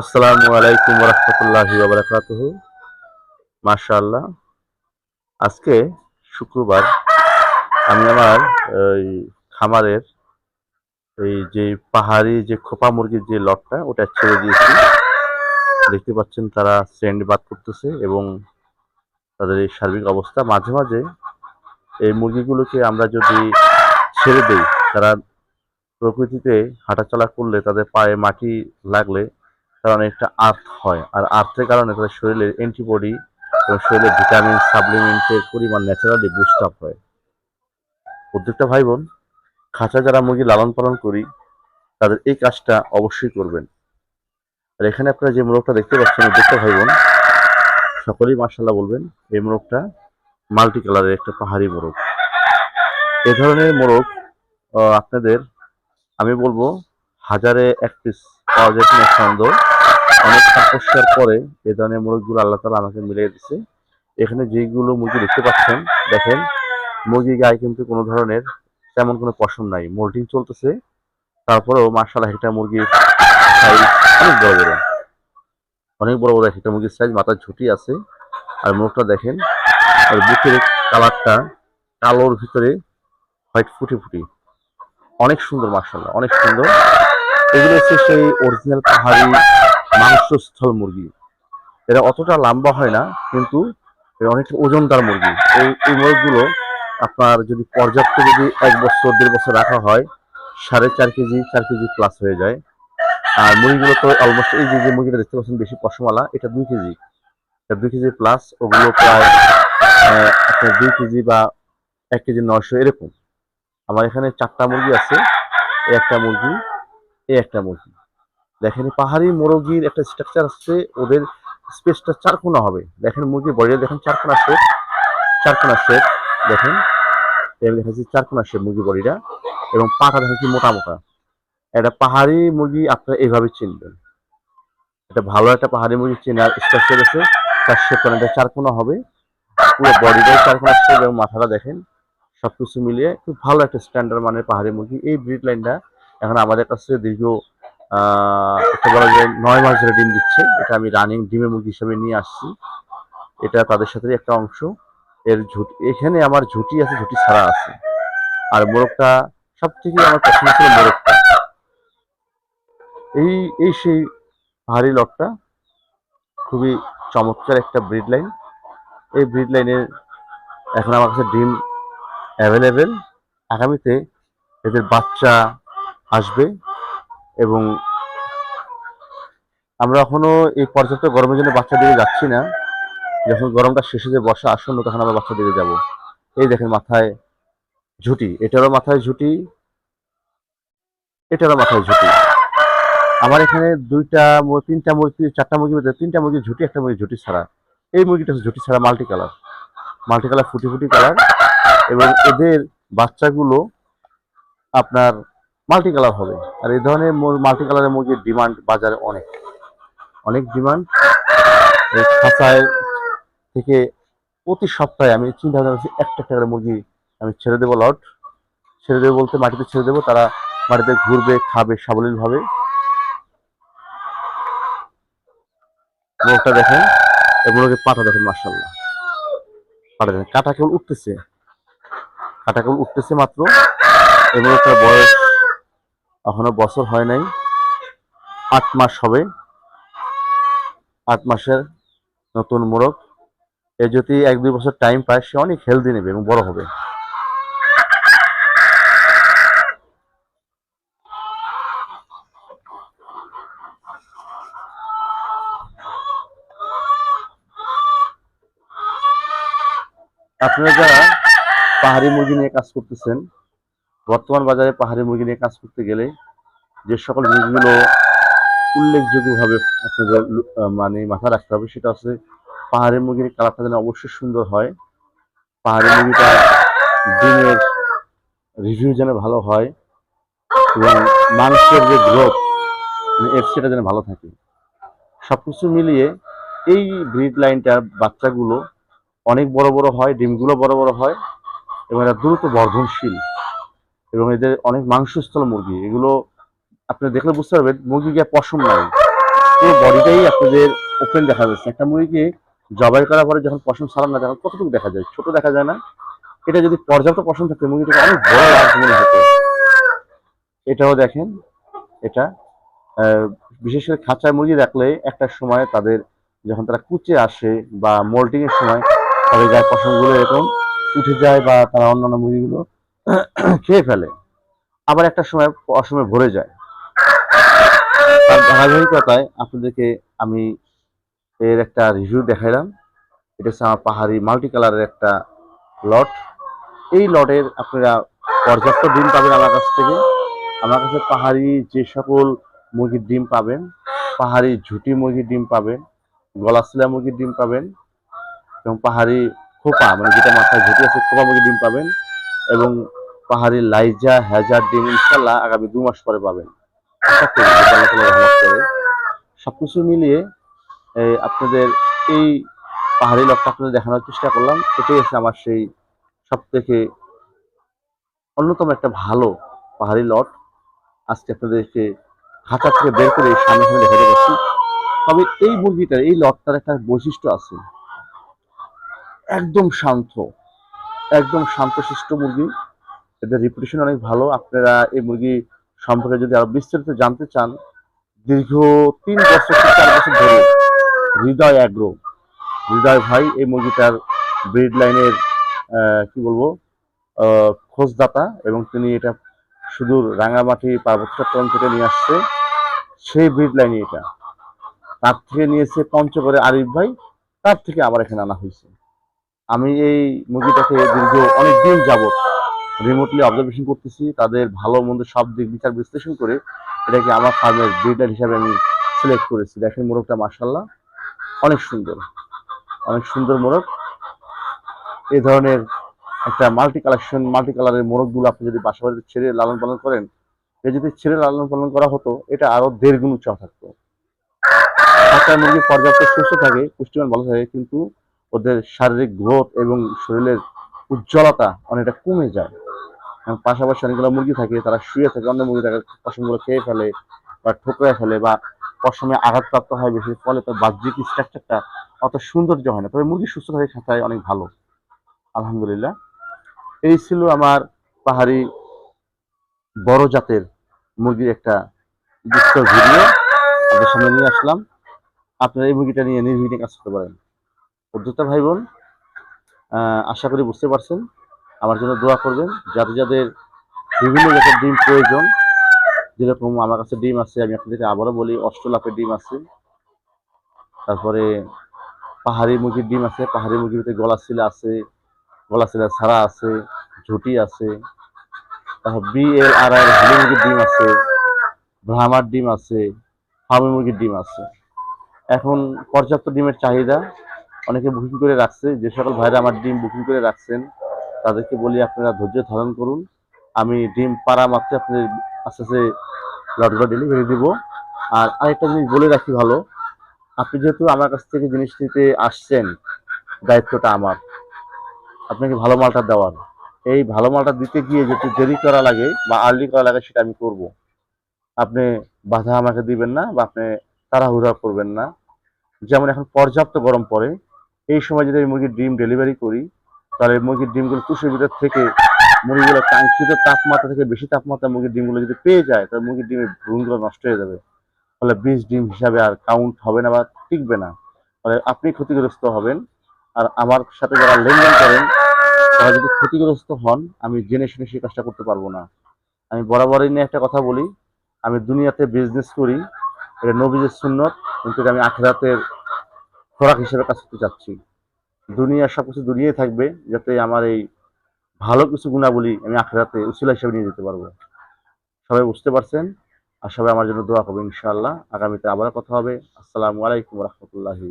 আসসালামু আলাইকুম রহমতুল্লাহি বারাকাতুহু মাশাআল্লাহ। আজকে শুক্রবার, আমি আমার ওই খামারের এই যে পাহাড়ি যে খোপা মুরগির যে লটটা, ওটা ছেড়ে দিয়েছি। দেখতে পাচ্ছেন তারা সেন্ড বাদ করতেছে এবং তাদের এই সার্বিক অবস্থা। মাঝে মাঝে এই মুরগিগুলোকে আমরা যদি ছেড়ে দেই, তারা প্রকৃতিতে হাঁটাচলা করলে, তাদের পায়ে মাটি লাগলে তার অনেকটা আর্থ হয়। আর আর্থের কারণে তাদের শরীরের অ্যান্টিবডি এবং শরীরে ভিটামিন সাপ্লিমেন্টের পরিমাণ ন্যাচারালি বুস্ট আপ হয়। উদ্যোক্তা ভাই বোন খাঁচা যারা মুরগি লালন পালন করি, তাদের এই কাজটা অবশ্যই করবেন। আর এখানে আপনারা যে মোরগটা দেখতে পাচ্ছেন উদ্যোক্তা ভাই বোন সকলেই মার্শাল্লাহ বলবেন, এই মোরগটা মাল্টি কালারের একটা পাহাড়ি মোরগ। এ ধরনের মোরগ আপনাদের, আমি বলব, হাজারে এক পিস পাওয়া যায় কিনা সন্দেহ। অনেক তপস্যার পরে এ ধরনের মুরগিগুলো আল্লাহ তালা আমাকে মিলিয়ে দিচ্ছে এখানে যেগুলো মুরগি দেখতে পাচ্ছেন, দেখেন মুরগি গায়ে কিন্তু কোনো ধরনের তেমন কোনো পশম নাই, মোল্টিং চলতেছে। তারপরেও মার্শাল্লাহ একটা মুরগির সাইজ অনেক বড় বড়। অনেক বড় বড় একটা মুরগির সাইজ মাথার ঝুঁটি আছে। আর মুখটা দেখেন, আর বুকের কালারটা কালোর ভিতরে হোয়াইট ফুটি ফুটি। অনেক সুন্দর মার্শাল্লাহ অনেক সুন্দর। এগুলো হচ্ছে সেই অরিজিনাল পাহাড়ি মাংসস্থল মুরগি। এরা অতটা লম্বা হয় না, কিন্তু এরা অনেক ওজনদার মুরগি। এই এই মুরগিগুলো আপনার যদি পর্যাপ্ত যদি এক বছর, দেড় বছর রাখা হয়, সাড়ে চার কেজি চার কেজি প্লাস হয়ে যায়। আর মুরগিগুলো তো অলমোস্ট এই যে যে মুরগিটা দেখতে পাচ্ছেন বেশি পশমালা, এটা দুই কেজি। এটা দুই কেজি প্লাস ওগুলো প্রায় আপনার দুই কেজি বা এক কেজি নয়শো এরকম। আমার এখানে চারটা মুরগি আছে, এই একটা মুরগি, এই একটা মুরগি। দেখেন পাহাড়ি মুরগির একটা স্ট্রাকচার আসছে, ওদের স্পেসটা চারকোনা হবে। দেখেন মুরগির বডিটা দেখেন চারকোনা শেপ চারকোনা শেপ দেখেন। এই দেখা যাচ্ছে চারকোনা শেপ মুরগি বডিটা এবং পাটা দেখেন কি মোটা মোটা। একটা পাহাড়ি মুরগি আপনারা এইভাবে চিনবেন। এটা ভালো একটা পাহাড়ি মুরগি চেনার স্ট্রাকচার আছে তার শেপ অনেকটা চারকোনা হবে। পুরো বডিটাই চারকোনা শেপ এবং মাথাটা দেখেন, সবকিছু মিলিয়ে খুব ভালো একটা স্ট্যান্ডার্ড মানের পাহাড়ি মুরগি। এই ব্রিড লাইনটা এখন আমাদের কাছে দীর্ঘ একটা বলা যায় নয় মাস ধরে ডিম দিচ্ছে। এটা আমি রানিং ডিমের মুরগি হিসেবে নিয়ে আসছি। এটা তাদের সাথে একটা অংশ। এর ঝুটি এখানে আমার ঝুটি আছে ঝুটি ছাড়া আছে। আর মোরগটা সব থেকে আমার পছন্দ ছিল মোরগটা। এই এই সেই পাহাড়ি লটটা খুবই চমৎকার একটা ব্রিড লাইন এই ব্রিড লাইনের এখন আমার কাছে ডিম অ্যাভেলেবেল আগামীতে এদের বাচ্চা আসবে। এবং আমরা এখনও এই পর্যাপ্ত গরমের জন্য বাচ্চা দিকে যাচ্ছি না। যখন গরমটা শেষে যে বর্ষা আসন্ন, তখন আমরা বাচ্চা দিকে যাব। এই দেখেন মাথায় ঝুটি, এটারও মাথায় ঝুটি, এটারও মাথায় ঝুটি। আমার এখানে দুইটা তিনটা মুরগি চারটা মুরগি তিনটা মুরগি ঝুটি, একটা মুরগি ঝুটি ছাড়া। এই মুরগিটা ঝুটি ছাড়া মাল্টি কালার মাল্টি কালার ফুটি ফুটি কালার এবং এদের বাচ্চাগুলো আপনার মাল্টি কালার হবে। আর এই ধরনের মাল্টি কালারের মুরগির ডিমান্ড বাজারে অনেক। অনেক ডিমান্ড এই খাঁচায় থেকে প্রতি সপ্তাহে আমি চিন্তা ভাবনা করছি, একটা একটা করে মুরগি আমি ছেড়ে দেবো লট ছেড়ে দেবো বলতে মাটিতে ছেড়ে দেবো, তারা মাটিতে ঘুরবে, খাবে সাবলীল ভাবে মুরগটা দেখেন মুরগির পাটা দেখেন মার্শাল্লাহ পাটা দেখেন, কাটা কেবল উঠতেছে। কাটা কেবল উঠতেছে মাত্র। এবং একটা বয়স এখনও বছর হয় নাই। আট মাস হবে। আট মাসের নতুন মোরগ এ যদি এক দুই বছর টাইম পায়, সে অনেক হেলদি নেবে এবং বড় হবে। আপনারা যারা পাহাড়ি মুরগি নিয়ে কাজ করতেছেন বর্তমান বাজারে পাহাড়ি মুরগি নিয়ে কাজ করতে গেলে যে সকল জিনিসগুলো উল্লেখযোগ্যভাবে আপনাদের মানে মাথা রাখতে হবে, সেটা হচ্ছে পাহাড়ি মুরগির কালারটা যেন অবশ্যই সুন্দর হয়, পাহাড়ি মুরগিটা ডিমের রিভিউ যেন ভালো হয় এবং মাংসের যে গ্রোথ এফসিটা যেন ভালো থাকে। সব কিছু মিলিয়ে এই ব্রিড লাইনটার বাচ্চাগুলো অনেক বড় বড় হয়, ডিমগুলো বড় বড় হয় এবং এরা দ্রুত বর্ধনশীল। এবং এদের অনেক মাংসস্থল মুরগি, এগুলো আপনি দেখলে বুঝতে পারবেন, মুরগি গিয়ে পশম নাই। পুরো বডিটাই আপনাদের ওপেন দেখা যাচ্ছে। একটা মুরগিকে জবাই করার পরে যখন পশম সালাম না, তখন কতটুকু দেখা যায়? ছোট দেখা যায় না? এটা যদি পর্যাপ্ত পশম থাকতো মুরগিটাকে অনেক বড় লাভ মনে হতো এটাও দেখেন, এটা বিশেষ করে খাঁচায় মুরগি রাখলে একটা সময় তাদের যখন তারা কুচে আসে বা মোল্টিং এর সময় তাদের গায়ে পশমগুলো এরকম উঠে যায় বা তারা অন্যান্য মুরগিগুলো খেয়ে ফেলে। আবার একটা সময় অসময় ভরে যায়। তার ধারাবাহিকতায় আপনাদেরকে আমি এর একটা রিভিউ দেখাইলাম। এটা হচ্ছে আমার পাহাড়ি মাল্টি কালারের একটা লট। এই লটের আপনারা পর্যাপ্ত ডিম পাবেন আমার কাছ থেকে। আমার কাছে পাহাড়ি যে সকল মুরগির ডিম পাবেন, পাহাড়ি ঝুটি মুরগির ডিম পাবেন, গলাশিলা মুরগির ডিম পাবেন, এবং পাহাড়ি খোপা মানে যেটা মাথায় ঝুটি আছে, খোপা মুরগির ডিম পাবেন। এবং পাহাড়ি লাইজা হ্যাজার ডিম ইনশাল্লাহ আগামী দু মাস পরে পাবেন। করে সবকিছু মিলিয়ে আপনাদের এই পাহাড়ি লকটা আপনাদের দেখানোর চেষ্টা করলাম। এটাই হচ্ছে আমার সেই সব থেকে অন্যতম একটা ভালো পাহাড়ি লট। আজকে আপনাদেরকে খাঁচা থেকে বের করে সামনে সামনে দেখাতে পারছি। তবে এই মুরগিটার, এই লটটার একটা বৈশিষ্ট্য আছে। একদম শান্ত। একদম শান্তশিষ্ট মুরগি। এদের রিপুটেশন অনেক ভালো। আপনারা এই মুরগি সম্পর্কে যদি আরও বিস্তারিত জানতে চান, দীর্ঘ তিন বছর চার বছর ধরে হৃদয় অ্যাগ্রো হৃদয় ভাই, এই মুরগিটার ব্রিড লাইনের কি বলব খোঁজদাতা এবং তিনি এটা সুদূর রাঙামাটি পার্বত্য চট্টগ্রাম থেকে নিয়ে আসছে। সেই ব্রিড লাইনে এটা। তার থেকে নিয়েছে পঞ্চগড়ে আরিফ ভাই, তার থেকে আবার এখানে আনা হয়েছে। আমি এই মুরগিটাকে দীর্ঘ অনেক দিন যাবত রিমোটলি অবজারভেশন করতেছি। তাদের ভালো মন্দ সব দিক বিচার বিশ্লেষণ করে এটাকে আমার ফার্মের ব্রিডার হিসাবে আমি সিলেক্ট করেছি। দেখেন মোরগটা মার্শাল্লাহ অনেক সুন্দর। অনেক সুন্দর মোরগ এই ধরনের একটা মাল্টি কালেকশন মাল্টি কালারের মোরগগুলো আপনি যদি বাসা বাড়িতে ছেড়ে লালন পালন করেন, এ যদি ছেড়ে লালন পালন করা হতো, এটা আরও দেড় গুণ উচ্চ থাকতো। একটা মুরগি পর্যাপ্ত সুস্থ থাকে, পুষ্টিমান ভালো থাকে, কিন্তু ওদের শারীরিক গ্রোথ এবং শরীরের উজ্জ্বলতা অনেকটা কমে যায়। এবং পাশাপাশি অনেকগুলো মুরগি থাকে, তারা শুয়ে থাকে, অন্য মুরগি থাকে পশমগুলো খেয়ে ফেলে বা ঠোকরে ফেলে বা পশমে আঘাতপ্রাপ্ত হয় বেশি, ফলে তার বাহ্যিক স্ট্রাকচারটা অত সৌন্দর্য হয় না। তবে মুরগি সুস্থ থাকে খাতায় অনেক ভালো। আলহামদুলিল্লাহ। এই ছিল আমার পাহাড়ি বড় জাতের মুরগির একটা বিস্তর ভিডিও। সামনে নিয়ে আসলাম। আপনারা এই মুরগিটা নিয়ে নির্বিঘ্নে কাজ করতে পারেন। উদ্যোক্তা ভাই বোন আশা করি বুঝতে পারছেন। আমার জন্য দোয়া করবেন, যাদের যাদের বিভিন্ন রকম ডিম প্রয়োজন, যেরকম আমার কাছে ডিম আছে, আমি আপনাদেরকে আবারও বলি, অষ্টলাপের ডিম আছে। তারপরে পাহাড়ি মুরগির ডিম আছে, পাহাড়ি মুরগির ভিতরে গলা শিলা আছে গলা শিলা ছাড়া আছে, ঝুটি আছে। তারপর বিএল আর মুরগির ডিম আছে, ব্রাহ্মার ডিম আছে, ফার্মি মুরগির ডিম আছে। এখন পর্যাপ্ত ডিমের চাহিদা অনেকে বুকিং করে রাখছে। যে সকল ভাইরা আমার ডিম বুকিং করে রাখছেন, তাদেরকে বলি আপনারা ধৈর্য ধারণ করুন। আমি ডিম পাড়া মাত্র আপনাদের আস্তে আস্তে লটগুলো ডেলিভারি দিব। আর আরেকটা জিনিস বলে রাখি ভালো, আপনি যেহেতু আমার কাছ থেকে জিনিস নিতে আসছেন, দায়িত্বটা আমার। আপনাকে ভালো মালটা দেওয়ার। এই ভালো মালটা দিতে গিয়ে যদি দেরি করা লাগে বা আর্লি করা লাগে, সেটা আমি করব। আপনি বাধা আমাকে দিবেন না বা আপনি তাড়াহুড়া করবেন না। যেমন এখন পর্যাপ্ত গরম পড়ে এই সময় যদি আমি মুরগির ডিম ডেলিভারি করি, তাহলে মুরগির ডিমগুলো কুশের ভিতর থেকে মুরগিগুলো কাঙ্ক্ষিত তাপমাত্রা থেকে বেশি তাপমাত্রা মুরগির ডিমগুলো যদি পেয়ে যায়, তাহলে মুরগির ডিমের ভ্রূণগুলো নষ্ট হয়ে যাবে। ফলে বীজ ডিম হিসাবে আর কাউন্ট হবে না বা টিকবে না। ফলে আপনি ক্ষতিগ্রস্ত হবেন। আর আমার সাথে যারা লেনদেন করেন, তারা যদি ক্ষতিগ্রস্ত হন, আমি জেনে শুনে সেই কাজটা করতে পারব না। আমি বরাবরই নিয়ে একটা কথা বলি, আমি দুনিয়াতে বিজনেস করি, এটা নবীজের সুন্নত, কিন্তু আমি আখেরাতের খোরাক হিসেবে কাজ করতে চাচ্ছি। দুনিয়া সবকিছু দুনিয়ায় থাকবে যাতে আমার এই ভালো কিছু গুণাবলী আমি আখেরাতে উসিলা হিসেবে নিয়ে যেতে পারব। সবাই বুঝতে পারছেন? আর সবাই আমার জন্য দোয়া করবে ইনশাআল্লাহ। আগামীতে আবার কথা হবে। আসসালামু আলাইকুম রহমতুল্লাহি